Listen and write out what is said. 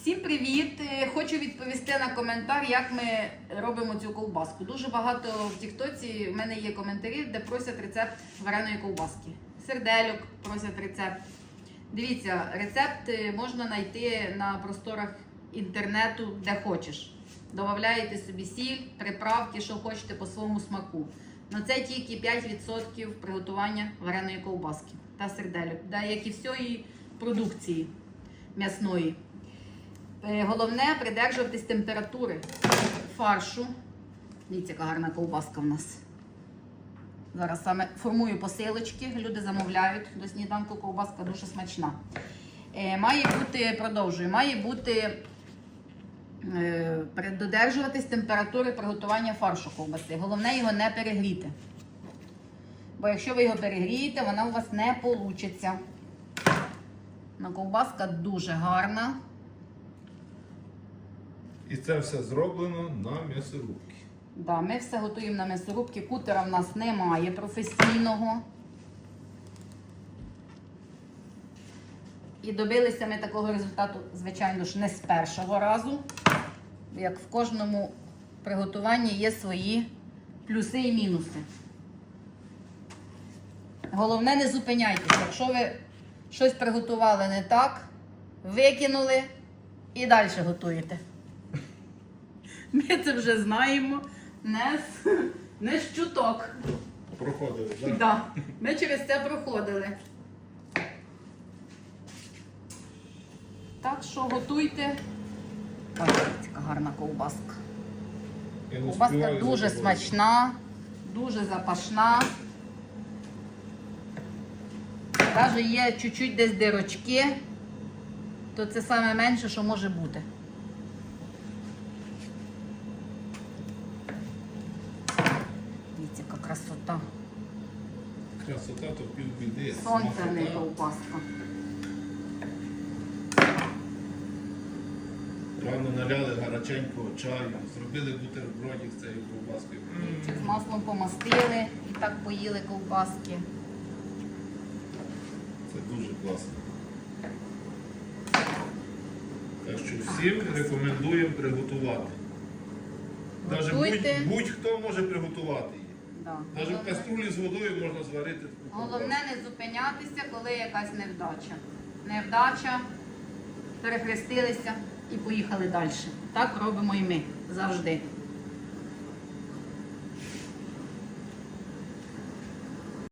Всім привіт! Е, Хочу відповісти на коментар, як ми робимо цю ковбаску. Дуже багато в Тіктоці в мене є коментарі, де просять рецепт вареної ковбаски. Сердельок просять рецепт. Дивіться, рецепт е, можна знайти на просторах інтернету, де хочеш. Додаєте собі сіль, приправки, що хочете по своєму смаку. Но це тільки 5% приготування вареної ковбаски та сердельок, як і всієї продукції м'ясної. Е, Головне придержуватись температури фаршу. Дивіться, яка гарна ковбаска в нас. Зараз саме формую посилочки, люди замовляють до сніданку ковбаска дуже смачна. Е, має бути, продовжую, має бути е, додержуватись температури приготування фаршу ковбаси. Головне його не перегріти. Бо якщо ви його перегрієте, вона у вас не вийде. Ну, ковбаска дуже гарна. І це все зроблено на м'ясорубці. Да, ми все готуємо на м'ясорубці. Кутера в нас немає професійного. І добилися ми такого результату, звичайно ж, не з першого разу. Як в кожному приготуванні є свої плюси і мінуси. Головне, не зупиняйтеся. Якщо ви щось приготували не так, викинули і далі готуєте. Ми це вже знаємо не з, не з чуток. Проходили, так? Да. Ми через це проходили. Так що готуйте. Ой, яка гарна ковбаска. Я не Ковбаска дуже за тобою. смачна, дуже запашна. Навіть є чуть-чуть десь дирочки, то це саме менше, що може бути. Дивіться, яка красота. Красота то півбіди. Сонце не ковбаска. Рано наляли гаряченького чаю, зробили бутербродик з цією ковбаскою. З маслом помастили і так поїли ковбаски. Це дуже класно. Так що всім рекомендуємо приготувати. Навіть Готуйте. будь- будь-хто може приготувати її. Да. Навіть в каструлі з водою можна зварити Головне не зупинятися, коли якась невдача. Невдача, перехрестилися і поїхали далі. Так робимо і ми завжди.